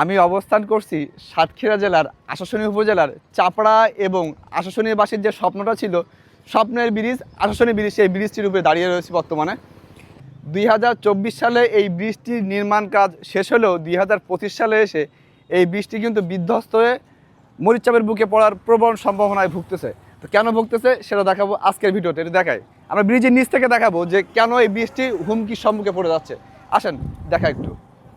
আমি অবস্থান করছি সাতক্ষীরা জেলার আশাশনী উপজেলার চাপড়া এবং আশাশনীবাসীর যে স্বপ্নটা ছিল, স্বপ্নের ব্রিজ আশাশনী ব্রিজ, সেই ব্রিজটির উপরে দাঁড়িয়ে রয়েছে বর্তমানে। দুই হাজার চব্বিশ সালে এই ব্রিজটির নির্মাণ কাজ শেষ হলেও দুই হাজার পঁচিশ সালে এসে এই ব্রিজটি কিন্তু বিধ্বস্ত হয়ে মরিচাপের বুকে পড়ার প্রবল সম্ভাবনায় ভুগতেছে। তো কেন ভুগতেছে সেটা দেখাবো আজকের ভিডিওতে এটা দেখাই। আমরা ব্রিজের নিচ থেকে দেখাবো যে কেন এই ব্রিজটি হুমকির সম্মুখে পড়ে যাচ্ছে। আসেন, দেখা একটু।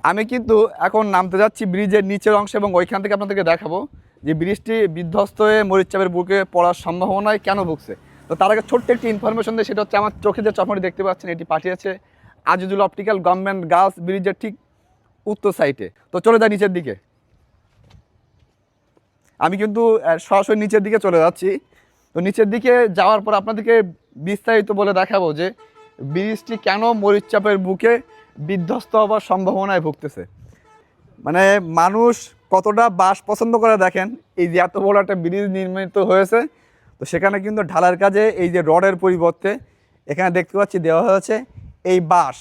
আমি কিন্তু এখন নামতে যাচ্ছি ব্রিজের নিচের অংশ এবং ওইখান থেকে আপনাদেরকে দেখাবো যে ব্রিজটি বিধ্বস্ত হয়ে মরিচাপের বুকে পড়ার সম্ভাবনায় কেন ভুগছে। তো তার আগে ছোট্ট একটি ইনফরমেশন দিয়ে, সেটা হচ্ছে আমার চোখে যে চশমাটি দেখতে পাচ্ছেন, এটি পাঠিয়েছে আজিজুল অপটিক্যাল গভর্নমেন্ট গার্লস ব্রিজের ঠিক উত্তর সাইডে তো চলে যায় নিচের দিকে। আমি কিন্তু সরাসরি নিচের দিকে চলে যাচ্ছি। তো নিচের দিকে যাওয়ার পর আপনাদেরকে বিস্তারিত বলে দেখাবো যে ব্রিজটি কেন মরিচচাপের বুকে বিধ্বস্ত হওয়ার সম্ভাবনায় ভুগতেছে। মানে মানুষ কতটা বাস পছন্দ করে দেখেন, এই যে এত বড় একটা ব্রিজ নির্মিত হয়েছে, তো সেখানে কিন্তু ঢালার কাজে এই যে রডের পরিবর্তে এখানে দেখতে পাচ্ছি দেওয়া হয়েছে এই বাঁশ।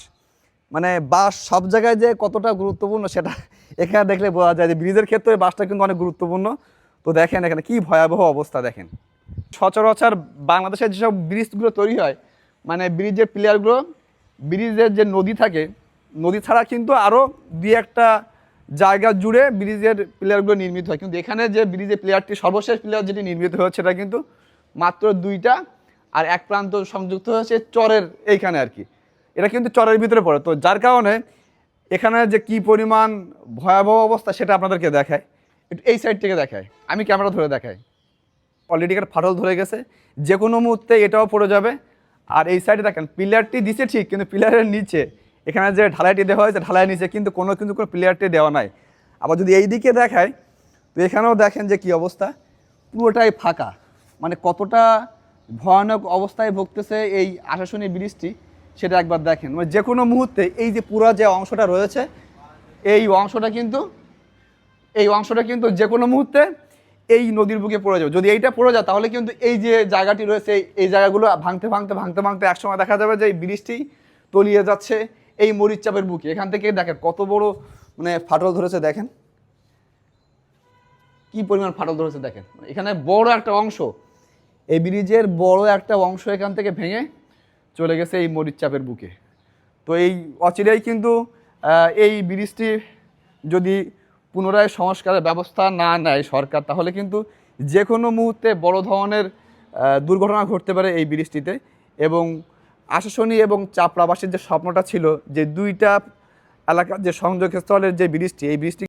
মানে বাঁশ সব জায়গায় যে কতটা গুরুত্বপূর্ণ সেটা এখানে দেখলে বোঝা যায় যে ব্রিজের ক্ষেত্রে বাঁশটা কিন্তু অনেক গুরুত্বপূর্ণ। তো দেখেন এখানে কি ভয়াবহ অবস্থা দেখেন। সচরাচর বাংলাদেশের যেসব ব্রিজগুলো তৈরি হয় মানে ব্রিজের প্লেয়ারগুলো ব্রিজের যে নদী থাকে নদী ছাড়া কিন্তু আরও দুই একটা জায়গা জুড়ে ব্রিজের প্লেয়ারগুলো নির্মিত হয়। কিন্তু এখানে যে ব্রিজের প্লেয়ারটি সর্বশেষ প্লেয়ার যেটি নির্মিত হয়েছে সেটা কিন্তু মাত্র দুইটা আর এক প্রান্ত সংযুক্ত হয়েছে চরের এইখানে আর কি। এটা কিন্তু চরের ভিতরে পড়ে। তো যার কারণে এখানে যে কি পরিমাণ ভয়াবহ অবস্থা সেটা আপনাদেরকে দেখায়। একটু এই সাইড থেকে দেখায়। আমি ক্যামেরা ধরে দেখাই। অলরেডি একটা ফাটল ধরে গেছে। যে কোনো মুহূর্তে এটাও পড়ে যাবে। আর এই সাইডে দেখেন পিলারটি দিছে ঠিক, কিন্তু পিলারের নিচে এখানে যে ঢালাইটি দেওয়া হয়েছে ঢালাইয়ের নিচে কিন্তু কোনো কিন্তু কোনো প্লেয়ারটি দেওয়া নাই। আবার যদি এই দিকে দেখায় তো এখানেও দেখেন যে কি অবস্থা, পুরোটাই ফাঁকা। মানে কতটা ভয়ানক অবস্থায় ভুগতেছে এই আশাশুনি ব্রিজটি, সেটা একবার দেখেন। মানে যে কোনো মুহূর্তে এই যে পুরো যে অংশটা রয়েছে, এই অংশটা কিন্তু, এই অংশটা কিন্তু যে কোনো মুহূর্তে এই নদীর বুকে পড়ে যাবে। যদি এইটা পড়ে যায়, তাহলে কিন্তু এই যে জায়গাটি রয়েছে, এই জায়গাগুলো ভাঙতে ভাঙতে ভাঙতে ভাঙতে একসময় দেখা যাবে যে এই ব্রিজটি তলিয়ে যাচ্ছে। এই মরিচ চাপের বুকে। এখান থেকে দেখেন কত বড় মানে ফাটল ধরেছে, দেখেন। কি পরিমাণ ফাটল ধরেছে, দেখেন। এখানে বড় একটা অংশ, এই ব্রিজের বড় একটা অংশ এখান থেকে ভেঙে চলে গেছে এই মরিচ চাপের বুকে। তো এই অচিরেই কিন্তু এই ব্রিজটি যদি পুনরায় সংস্কারের ব্যবস্থা না নেয় সরকার, তাহলে কিন্তু যে কোনো মুহূর্তে বড় ধরনের দুর্ঘটনা ঘটতে পারে এই ব্রিজটিতে এবং আশাশনী এবং চাপড়াবাসীর যে স্বপ্নটা ছিল যে দুইটা এলাকার যে সংযোগস্থলের যে ব্রিজটি, এই ব্রিজটি